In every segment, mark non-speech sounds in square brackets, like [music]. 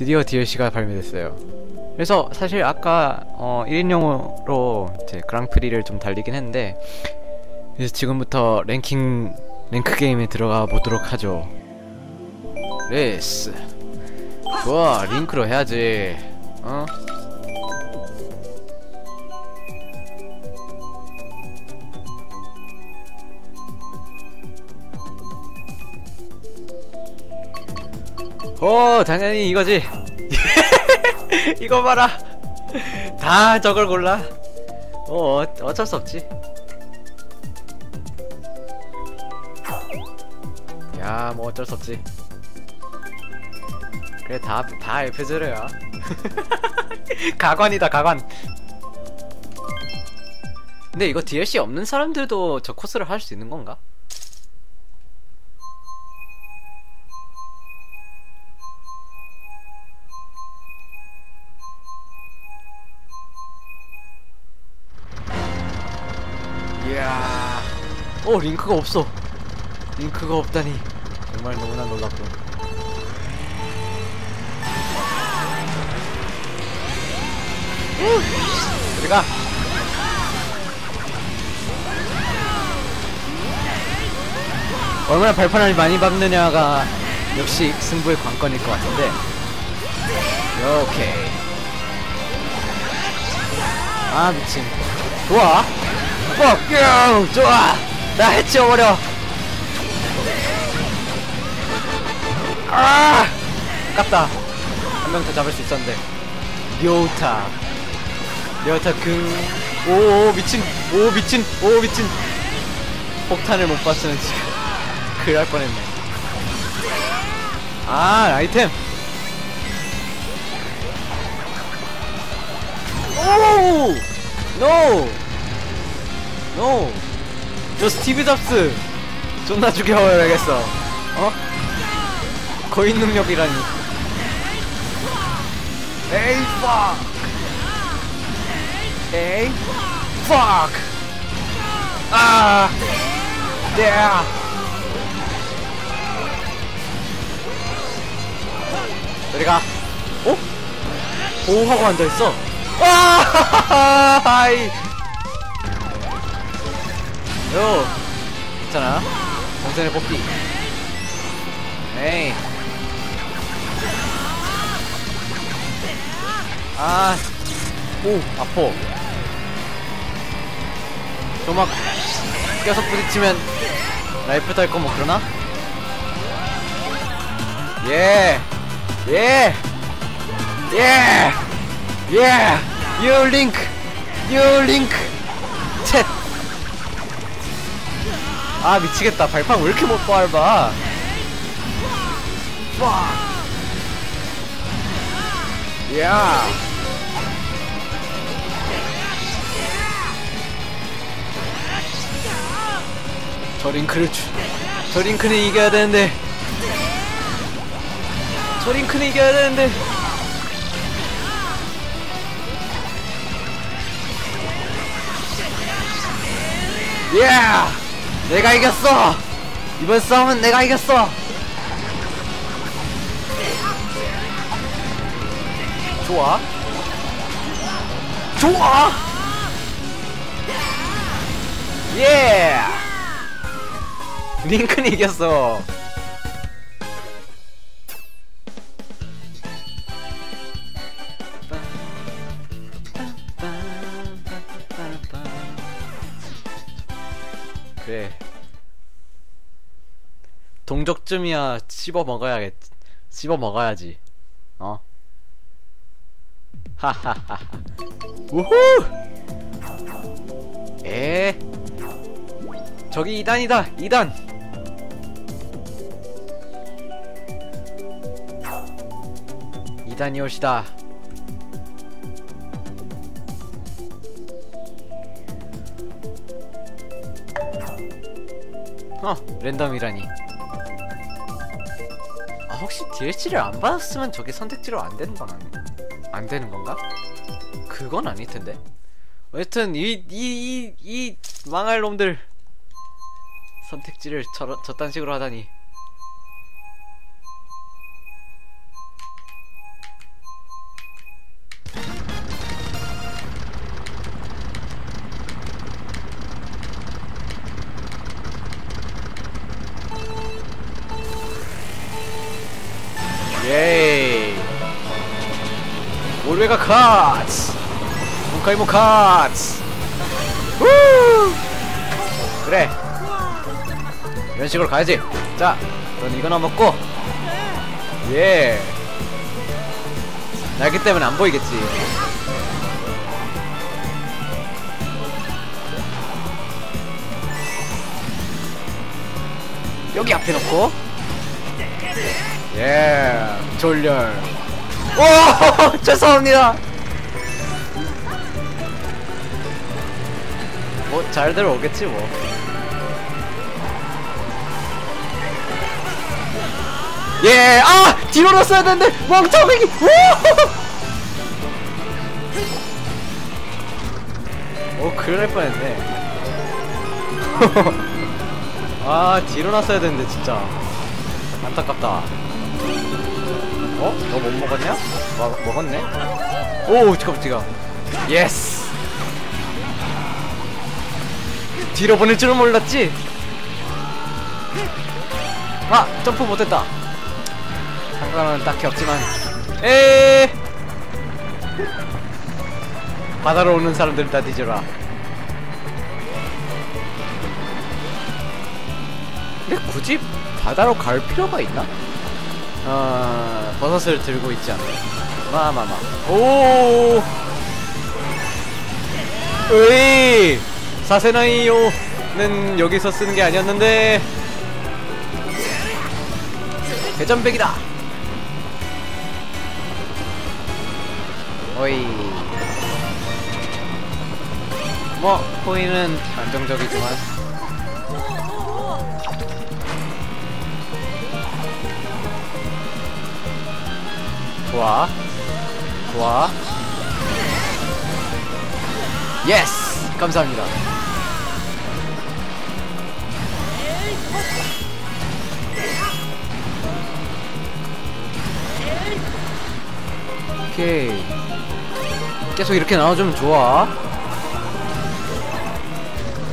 드디어 DLC가 발매됐어요. 그래서 사실 아까 어 1인용으로 이제 그랑프리를 좀 달리긴 했는데 지금부터 랭킹 랭크 게임에 들어가 보도록 하죠. 레이스. 좋아, 링크로 해야지. 어? 어, 당연히 이거지. [laughs] 이거 봐라. 다 저걸 골라. 어, 어, 어쩔 수 없지. 야, 뭐 어쩔 수 없지. 그래, 다, 다 FZ로야. [laughs] 가관이다, 가관. 근데 이거 DLC 없는 사람들도 저 코스를 할 수 있는 건가? 어, 링크가 없어. 링크가 없다니. 정말 너무나 놀랍고. 우리가 얼마나 발판을 많이 밟느냐가 역시 승부의 관건일 것 같은데. 오케이. 아 미친. 좋아. 뻑! 좋아! 나 해치워버려! 아! 아깝다. 한 명 더 잡을 수 있었는데. 묘타. 묘타 근. 오, 미친. 오, 미친. 오, 미친. 폭탄을 못 봤으면 지금. [laughs] 날 뻔했네. 아, 아이템. 오! 노! 노! 저 스티브 잡스! 존나 죽여버려야겠어. 어? 거인 능력이라니. 에이, fuck! 에이, fuck! 아! Yeah! 저리 가. 어? 보호하고 앉아있어. 아! [laughs] 하이! 요! 있잖아. 동생을 뽑기. 에이. 아. 오, 아파. 조막 껴서 부딪히면 라이프 달거 뭐 그러나? 예! 예! 예! 예! You link! You link! 챗! 아 미치겠다. 발판 왜 이렇게 못 밟아 야. 저 링크를 주... 저 링크는 이겨야 되는데. 저 링크는 이겨야 되는데. 예! 내가 이겼어! 이번 싸움은 내가 이겼어! 좋아. 좋아! 예! 링크는 이겼어. 그래. 동족쯤이야 씹어 먹어야겠. 씹어 먹어야지. 어? 하하하하. 우후! 에. 저기 2단이다. 2단. 이단이 오시다. 어, 랜덤이라니. 아, 혹시 DLC를 안 받았으면 저게 선택지로 안 되는 건 아니? 안 되는 건가? 그건 아닐 텐데. 여튼 이 이 이 이 망할 놈들 선택지를 저 저딴 식으로 하다니. 올웨가 카츠 문카이모 카츠 우 그래. 이런 식으로 가야지. 자 넌 이거나 먹고. 예. 날개 때문에 안 보이겠지. 여기 앞에 놓고. 예 졸렬 오 [laughs] 죄송합니다 뭐 잘들 오겠지 뭐 예, 아! 뒤로 넣었어야 되는데! 멍청이기! 오! 오, 큰일 날 뻔했네. [laughs] 아, 뒤로 놨어야 되는데, 진짜. 안타깝다. 어? 너 못 먹었냐? 먹, 먹었네? 오, 잠깐만, 잠깐. 예스! 뒤로 보낼 줄은 몰랐지? 아! 점프 못했다. 상관은 딱히 없지만 에 바다로 오는 사람들 다 뒤져라 근데 굳이 바다로 갈 필요가 있나? 어... 버섯을 들고 있지 않나 마마마. 오! 으이! 사세나이요는 여기서 쓰는 게 아니었는데. 대전백이다! 어이. 뭐 코인은 안정적이지만 좋아. 좋아. 예스 감사합니다. 오케이. 계속 이렇게 나와주면 좋아.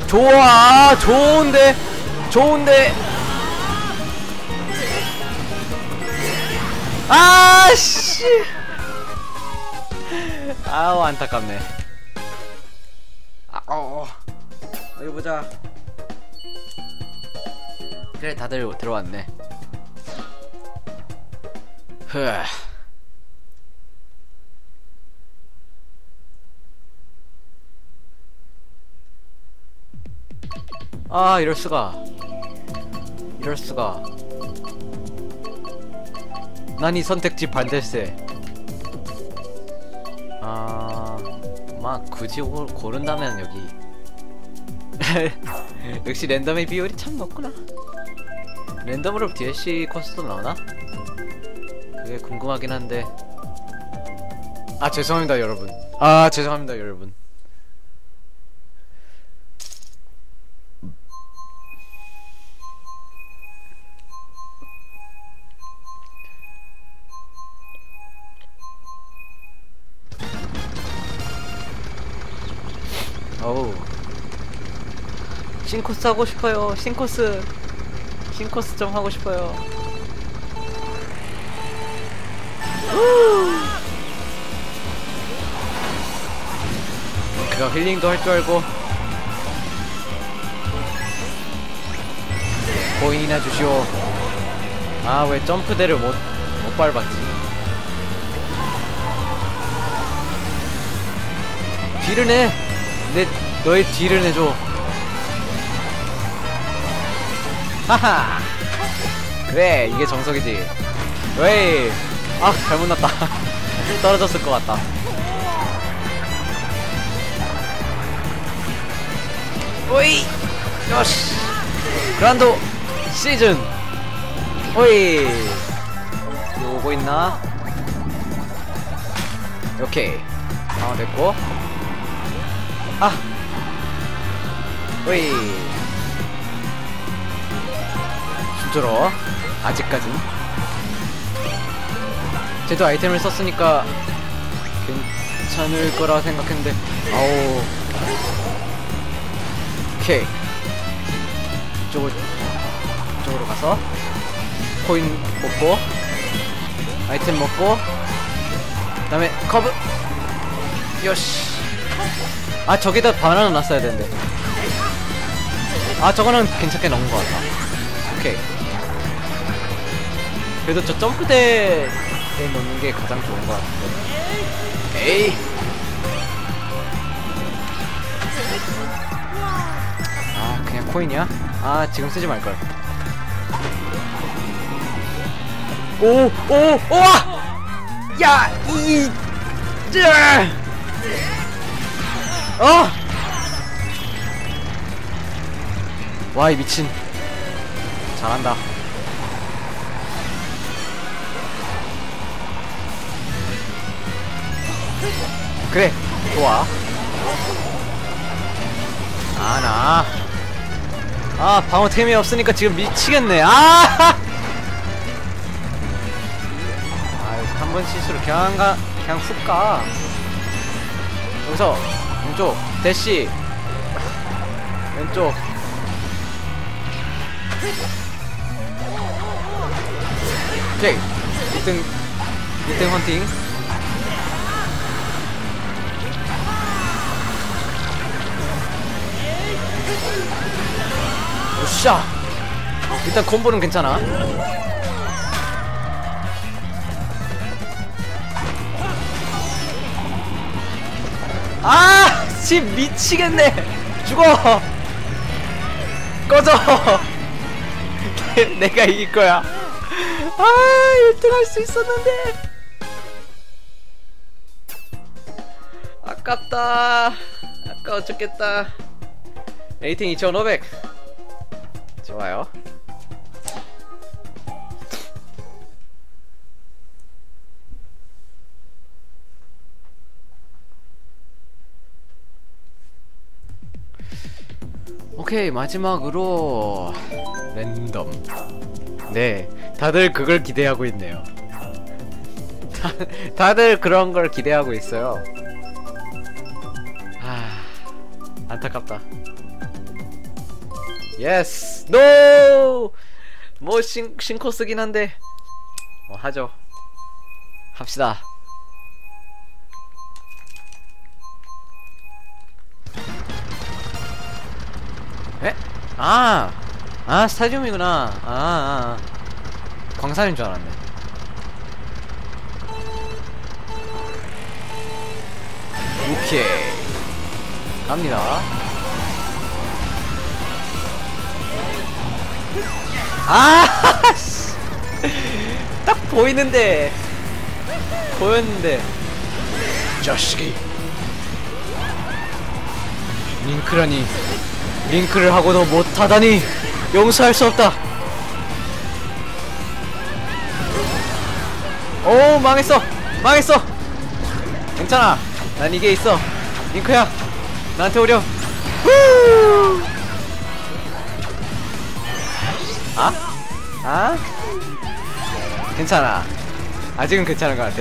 좋아. 좋은데. 좋은데 아씨. 아우 안타깝네. 아, 어, 어. 어디 보자. 그래 다들 들어왔네. 흐. 아 이럴 수가. 이럴 수가 난이 선택지 반대세. 아막 굳이 고, 고른다면 여기. [laughs] 역시 랜덤의 비율이 참 높구나. 랜덤으로 DLC 코스도 나오나? 그게 궁금하긴 한데. 아 죄송합니다 여러분. 아 죄송합니다 여러분 신코스 하고 싶어요. 신코스 신코스 좀 하고 싶어요. 그가 힐링도 할 줄 알고. 코인이나 주시오. 아 왜 점프대를 못, 못 밟았지? 뒤를 내! 내, 너의 뒤를 내줘 하하. 그래 이게 정석이지. 웨이. 아 잘못 났다. [laughs] 떨어졌을 것 같다. 오이. 요시 그란도 시즌. 오이. 오고 있나? 오케이. 아 됐고. 아. 오이 힘들어. 아직까진 쟤도 아이템을 썼으니까 괜찮을 거라 생각했는데. 아우 오케이. 이쪽으로 이쪽으로 가서 코인 뽑고 아이템 먹고 그 다음에 커브. 요시. 아 저기다 바나나 놨어야 되는데. 아 저거는 괜찮게 넣은 것 같아. 오케이 그래도 저 점프대에 놓는 게 가장 좋은 것 같은데 에이 아 그냥 코인이야? 아 지금 쓰지 말걸 오! 오! 오와! 야! 이! 쯔! 어! 와, 이 미친. 잘한다. 그래, 좋아. 아, 나. 아, 방어템이 없으니까 지금 미치겠네. 아! 아, 여기서 한번 실수로 그냥 가, 그냥 훅 가. 여기서, 왼쪽, 대시. 왼쪽. 오케이. 1등, 1등 헌팅. 오샤! 일단 콤보는 괜찮아. 아! 씨 미치겠네! 죽어! 꺼져! [laughs] 내가 이길 거야. 아, 1등 할 수 있었는데! 아깝다. 아까워 죽겠다. 에이팅 2500. 좋아요. 오케이 마지막으로 랜덤 네 다들 그걸 기대하고 있네요 다, [laughs] 다들 그런 걸 기대하고 있어요 아 안타깝다 예스 노! 뭐 신, 신코스긴 한데 뭐 하죠 합시다 에? 아! 아, 스타디움이구나. 아, 아, 아. 광산인 줄 알았네. 오케이. 갑니다. 아! 씨. [laughs] 딱 보이는데. 보였는데. 자식이. 링크라니. 링크를 하고도 못하다니 용서할 수 없다 오 망했어 망했어 괜찮아 난 이게 있어 링크야 나한테 오렴 후! 아? 아? 괜찮아. 아직은 괜찮은 것 같아.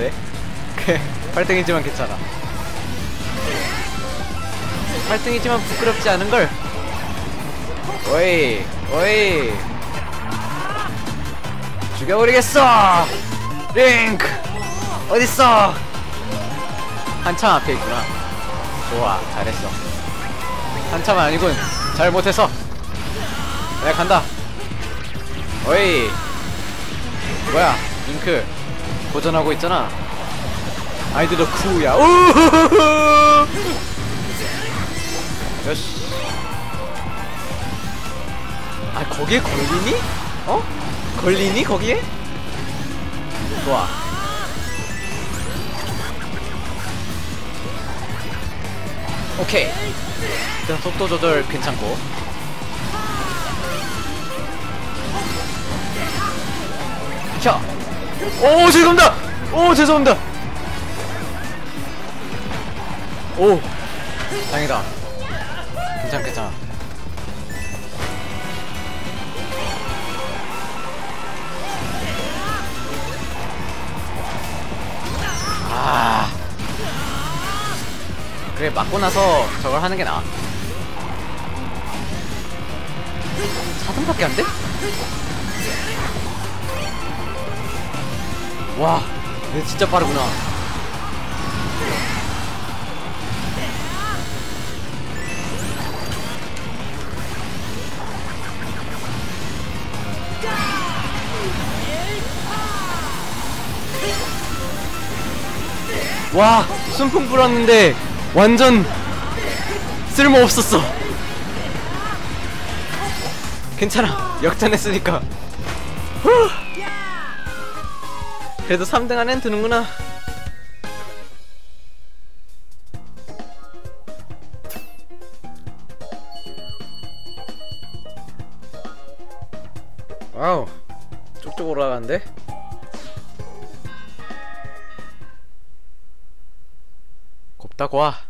그 8등이지만 괜찮아. 8등이지만 부끄럽지 않은걸. 오이 오이. 죽여버리겠어! 링크! 어딨어? 한참 앞에 있구나. 좋아 잘했어. 한참은 아니군. 잘못해서. 내가 간다 오이. 뭐야 링크. 도전하고 있잖아. 아이들도 쿠야. 우후후후 요시 아 거기에 걸리니? 어? 걸리니 거기에? 좋아. 오케이. 일단 속도 조절 괜찮고 자! 오 죄송합니다! 오 죄송합니다! 오 다행이다 괜찮 괜찮아 아 그래 맞고 나서 저걸 하는 게 나아 4등밖에 안 돼? 와, 얘 진짜 빠르구나. 와, 순풍 불었는데 완전 쓸모 없었어. 괜찮아, 역전했으니까. 후. 그래도 3등 안엔 드는구나. 와우, 쪽쪽 올라가는데? 곱다 고 와.